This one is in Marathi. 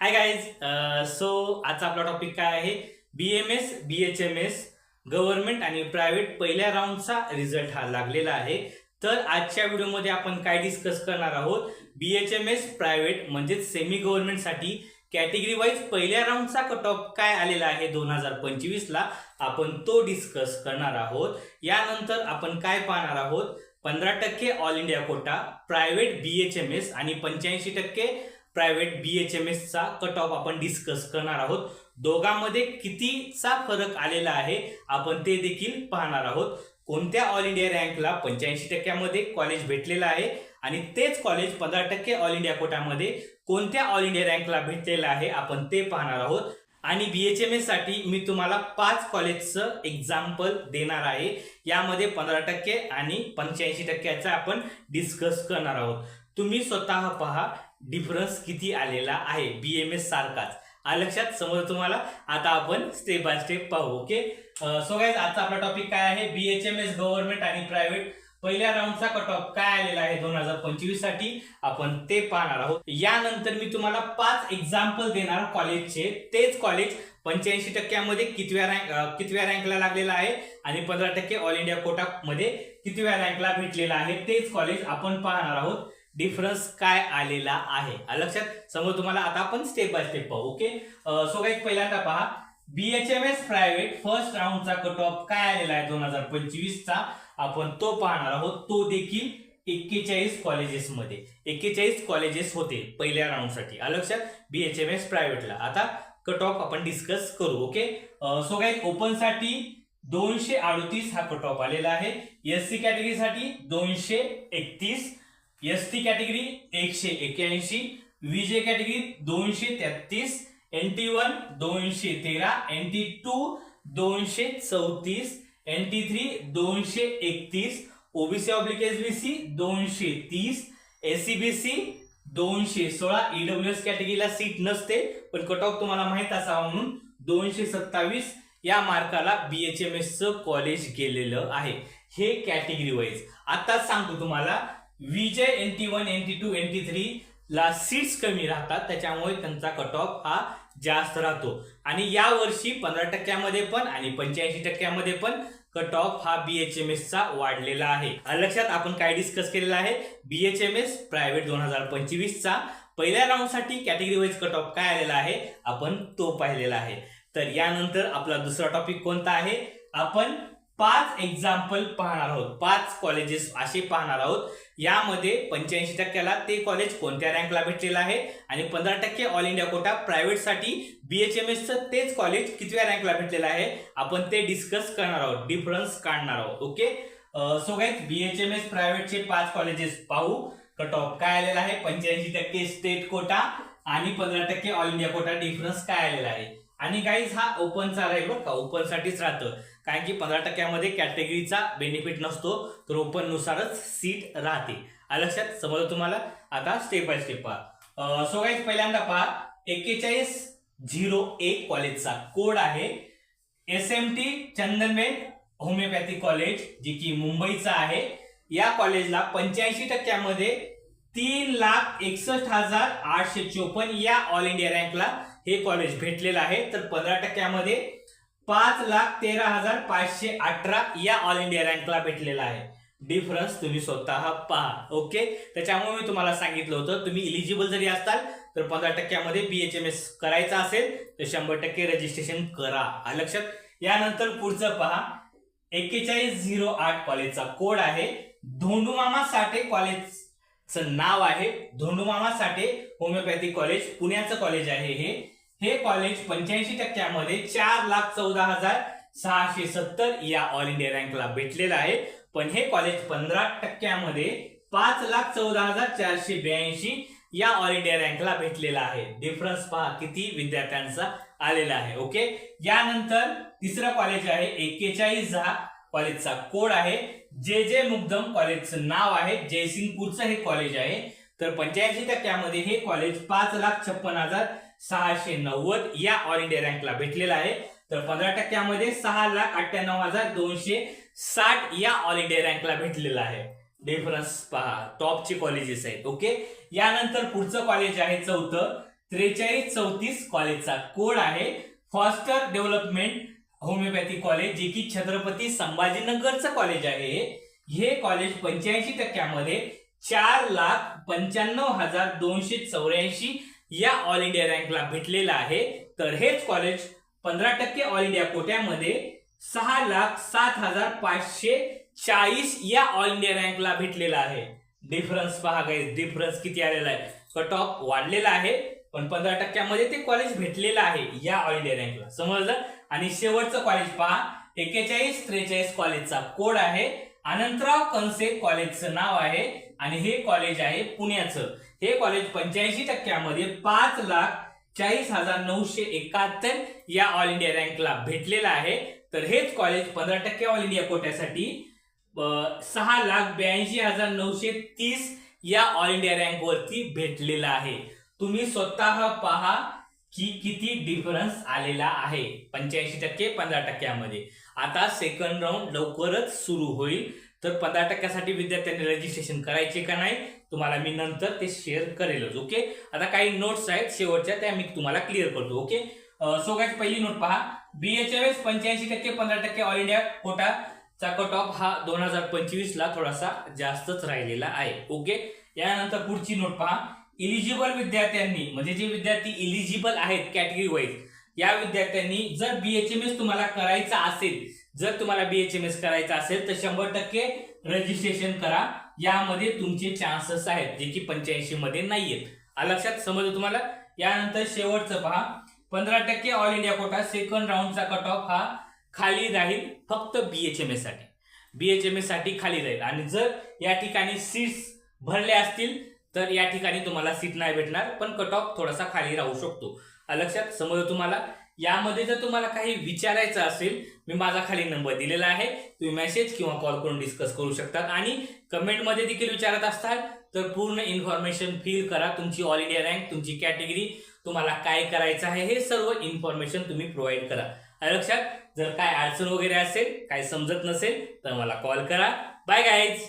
हाय गाईज सो आजचा आपला टॉपिक काय आहे? B M S B H M S government आणि प्रायव्हेट पहिल्या राऊंडचा रिझल्ट हा लागलेला आहे. तर आजच्या व्हिडिओमध्ये आपण काय डिस्कस करणार आहोत? B H M S private म्हणजेच सेमी गव्हर्नमेंटसाठी कॅटेगरी वाईज पहिल्या राऊंडचा कट ऑफ काय आलेला आहे? दोन हजार पंचवीसला आपण तो डिस्कस करणार आहोत. यानंतर आपण काय पाहणार आहोत? पंधरा टक्के all India quota private B H M S आणि पंच्याऐंशी टक्के प्रायव्हेट बी एच एम एसचा कट ऑफ आपण डिस्कस करणार आहोत. दोघांमध्ये कितीचा फरक आलेला आहे आपण ते देखील पाहणार आहोत. कोणत्या ऑल इंडिया रँकला पंच्याऐंशी टक्क्यामध्ये कॉलेज भेटलेलं आहे आणि तेच कॉलेज पंधरा टक्के ऑल इंडिया कोटामध्ये कोणत्या ऑल इंडिया रँकला भेटलेलं आहे आपण ते पाहणार आहोत. आणि बी एच एम एससाठी मी तुम्हाला पाच कॉलेजचं एक्झाम्पल देणार आहे. यामध्ये पंधरा टक्के आणि पंच्याऐंशी टक्क्याचा आपण डिस्कस करणार आहोत. तुम्ही स्वतः पहा डिफरन्स किती आलेला आहे बी एम एस सारखाच. लक्षात? समोर तुम्हाला आता आपण स्टेप बाय स्टेप पाहू ओके सो गाईज आजचा आपला टॉपिक काय आहे? B H M S government आणि प्रायव्हेट पहिल्या राऊंडचा कट ऑफ काय आलेला आहे दोन हजार पंचवीससाठी आपण ते पाहणार आहोत. यानंतर मी तुम्हाला पाच एक्झाम्पल देणार कॉलेजचे तेच कॉलेज पंच्याऐंशी टक्क्यामध्ये कितव्या रँक कितव्या रँकला लागलेला आहे आणि पंधरा टक्के ऑल इंडिया कोटा मध्ये कितव्या रँकला भेटलेला आहे तेच कॉलेज आपण पाहणार आहोत. डिफरन्स काय आलेला आहे? लक्षात? समोर तुम्हाला आता आपण स्टेप बाय स्टेप पाहू ओके सो काही पहिल्यांदा पहा. बीएचएमएस प्रायव्हेट फर्स्ट राऊंडचा कट ऑफ काय आलेला आहे दोन हजार पंचवीसचा? आपण तो पाहणार आहोत. तो देखील एक्केचाळीस कॉलेजेसमध्ये एक्केचाळीस कॉलेजेस होते पहिल्या राऊंडसाठी आलं लक्षात? बीएचएम एस प्रायव्हेटला आता कट ऑफ आपण डिस्कस करू ओके सो काही ओपनसाठी दोनशे अडतीस हा कट ऑफ आलेला आहे. एस सी कॅटेगरीसाठी दोनशे एकतीस. एस टी कॅटेगरी एकशे एक्याऐंशी विजे कॅटेगरी दोनशे तेहतीस. एन टी वन दोनशे तेरा. एन टी टू दोनशे चौतीस. एन टी थ्री दोनशे एकतीस. ओबीसी ऑब्लिक एसबीसी दोनशे तीस. एसीबीसी दोनशे सोळा. ईडब्ल्यू एस कॅटेगरीला सीट नसते पण कट ऑफ तुम्हाला माहीत असावा म्हणून दोनशे सत्तावीस या मार्काला बीएचएम एस कॉलेज गेलेलं आहे. हे कॅटेगरी वाईज आताच सांगतो तुम्हाला VJ N T one N T two N T three ला सीट्स कमी राहतात त्याच्यामुळे त्यांचा कट ऑफ हा जास्त राहतो. आणि या वर्षी पंधरा टक्क्यामध्ये पण आणि पंच्याऐंशी टक्क्यामध्ये पण कट ऑफ हा बीएचएमएस चा वाढलेला आहे. लक्षात आपण काय डिस्कस केलेला आहे? बीएचएमएस प्रायव्हेट दोन हजार पंचवीस चा पहिल्या राऊंडसाठी कॅटेगरी वाईज कट ऑफ काय आलेला आहे? आपण तो पाहिलेला आहे. तर यानंतर आपला दुसरा टॉपिक कोणता आहे? आपण पाच एक्झाम्पल पाहणार आहोत. पाच कॉलेजेस असे पाहणार आहोत. यामध्ये पंच्याऐंशी टक्क्याला ते कॉलेज कोणत्या रँकला भेटलेलं आहे? आणि पंधरा टक्के ऑल इंडिया कोटा प्रायव्हेटसाठी बीएचएमएसचं तेच कॉलेज कितव्या रँकला भेटलेलं आहे? आपण ते डिस्कस करणार आहोत डिफरन्स काढणार आहोत ओके सो गाईज एस प्रायव्हेटचे पाच कॉलेजेस पाहू. कट ऑफ काय आलेला आहे? पंच्याऐंशी टक्के स्टेट कोटा आणि पंधरा टक्के ऑल इंडिया कोटा डिफरन्स काय आलेला आहे? आणि गाईज हा ओपनचा राहील बरं का? ओपन साठीच राहतं. कारण की पंधरा टक्क्यामध्ये कॅटेगरीचा बेनिफिट नसतो तर ओपननुसारच सीट राहते. लक्षात? समजलं तुम्हाला? आता स्टेप बाय स्टेप पहा. सो काही पहिल्यांदा पहा. एक्केचाळीस झिरो एक कॉलेजचा कोड आहे. S M T Chandanben homeopathy college जे की मुंबईचा आहे. या कॉलेजला पंच्याऐंशी टक्क्यामध्ये तीन लाख एकसष्ट हजार आठशे चोपन्न या ऑल इंडिया रँकला हे कॉलेज भेटलेलं आहे. तर पंधरा टक्क्यामध्ये पाच लाख तेरा हजार पाचशे अठरा या ऑल इंडिया रँकला भेटलेला आहे. डिफरन्स तुम्ही स्वतः पहा ओके त्याच्यामुळे मी तुम्हाला सांगितलं होतं तुम्ही इलिजिबल जरी असाल तर पंधरा टक्क्यामध्ये पी एच एम एस करायचा असेल तर शंभर टक्के रजिस्ट्रेशन करा. लक्षात? यानंतर पुढचं पहा. एक्केचाळीस झिरो आठ कॉलेजचा कोड आहे. धोंडूमामा साठे कॉलेजचं नाव आहे. धोंडूमामा साठे होमिओपॅथी कॉलेज पुण्याचं कॉलेज आहे हे. हे कॉलेज पंच्याऐंशी टक्क्यामध्ये चार लाख चौदा हजार सहाशे सत्तर या ऑल इंडिया रँकला भेटलेलं आहे. पण हे कॉलेज पंधरा टक्क्यामध्ये पाच लाख चौदा हजार चारशे ब्याऐंशी या ऑल इंडिया रँकला भेटलेला आहे. डिफरन्स पहा किती विद्यार्थ्यांचा आलेला आहे. ओके यानंतर तिसरं कॉलेज आहे. एक्केचाळीस दहा कॉलेजचा कोड आहे. जे जे मुग्धम कॉलेजचं नाव आहे. जयसिंगपूरचं हे कॉलेज आहे. तर पंच्याऐंशी टक्क्यामध्ये हे कॉलेज पाच लाख छप्पन हजार सहाशे नव्वद या ऑल इंडिया रँकला भेटलेला आहे. तर पंधरा टक्क्यामध्ये सहा लाख अठ्ठ्याण्णव हजार दोनशे साठ या ऑल इंडिया रँकला भेटलेला आहे. डिफरन्स पहा. टॉपचे कॉलेजेस आहेत ओके यानंतर पुढचं कॉलेज आहे चौथं. त्रेचाळीस चौतीस कॉलेजचा कोड आहे. फॉस्टर डेव्हलपमेंट होमिओपॅथी कॉलेज जे की छत्रपती संभाजीनगरचं कॉलेज आहे. हे कॉलेज पंच्याऐंशी टक्क्यामध्ये चार लाख पंच्याण्णव हजार दोनशे चौऱ्याऐंशी या ऑल इंडिया रँकला भेटलेलं आहे. तर हेच कॉलेज पंधरा टक्के ऑल इंडिया कोट्यामध्ये सहा लाख सात हजार पाचशे चाळीस या ऑल इंडिया रँकला भेटलेला आहे. डिफरन्स पहा गाईज डिफरन्स किती आलेला आहे. कट ऑफ वाढलेला आहे पण पंधरा टक्क्यामध्ये ते कॉलेज भेटलेलं आहे या ऑल इंडिया रँकला समजलं? आणि शेवटचं कॉलेज पहा एकेचाळीस त्रेचाळीस कॉलेजचा कोड आहे. अनंतराव कनसे कॉलेजचं नाव आहे. आणि हे कॉलेज आहे पुण्याचं. हे कॉलेज पंच्याऐंशी टक्क्यामध्ये पाच लाख चाळीस हजार नऊशे एकाहत्तर या ऑल इंडिया रँकला भेटलेलं आहे. तर हेच कॉलेज पंधरा टक्के ऑल इंडिया कोट्यासाठी सहा लाख ब्याऐंशी हजार नऊशे तीस या ऑल इंडिया रँक वरती भेटलेला आहे. तुम्ही स्वतः पहा की किती डिफरन्स आलेला आहे. पंच्याऐंशी टक्के पंधरा टक्क्यामध्ये. आता सेकंड राऊंड लवकरच सुरू होईल. तर पंधरा टक्क्यासाठी विद्यार्थ्यांनी रजिस्ट्रेशन करायचे का नाही? तुम्हाला मी नंतर ते शेअर करेलच ओके आता काही नोट्स आहेत शेवटच्या त्या मी तुम्हाला क्लिअर करतो ओके सो काय पहिली नोट पहा. बीएचएस पंच्याऐंशी टक्के पंधरा टक्के ऑल इंडिया कोटा चा कट ऑफ हा दोन हजार पंचवीस ला थोडासा जास्तच राहिलेला आहे ओके यानंतर पुढची नोट पहा. इलिजिबल विद्यार्थ्यांनी म्हणजे जे विद्यार्थी इलिजिबल आहेत कॅटेगरी वाईज या विद्यार्थ्यांनी जर बीएचएमएस तुम्हाला करायचा असेल जर तुम्हाला बीएचएमएस करायचा असेल तर शंभर टक्के रजिस्ट्रेशन करा. यामध्ये तुमचे चान्सेस आहेत जे की पंच्याऐंशी मध्ये नाहीयेत. लक्षात समजलं तुम्हाला? यानंतर शेवटचं पहा. पंधरा टक्के ऑल इंडिया कोटा सेकंड राऊंडचा कट ऑफ हा खाली राहील फक्त बीएचएमएससाठी. बीएचएमएससाठी खाली राहील. आणि जर या ठिकाणी सीट्स भरल्या असतील तर या ठिकाणी तुम्हाला सीट नाही भेटणार पण कट ऑफ थोडासा खाली राहू शकतो. लक्षात समजलं तुम्हाला? यामध्ये जर तुम्हाला काही विचारायचं असेल मी माझा खाली नंबर दिलेला आहे. तुम्ही मेसेज किंवा कॉल करून डिस्कस करू शकतात. आणि कमेंटमध्ये देखील विचारत असतात तर पूर्ण इन्फॉर्मेशन फिल करा. तुमची ऑल इंडिया रँक तुमची कॅटेगरी तुम्हाला काय करायचं आहे हे सर्व इन्फॉर्मेशन तुम्ही प्रोव्हाइड करा. लक्षात जर काय अडचण वगैरे असेल काय समजत नसेल तर मला कॉल करा. Bye guys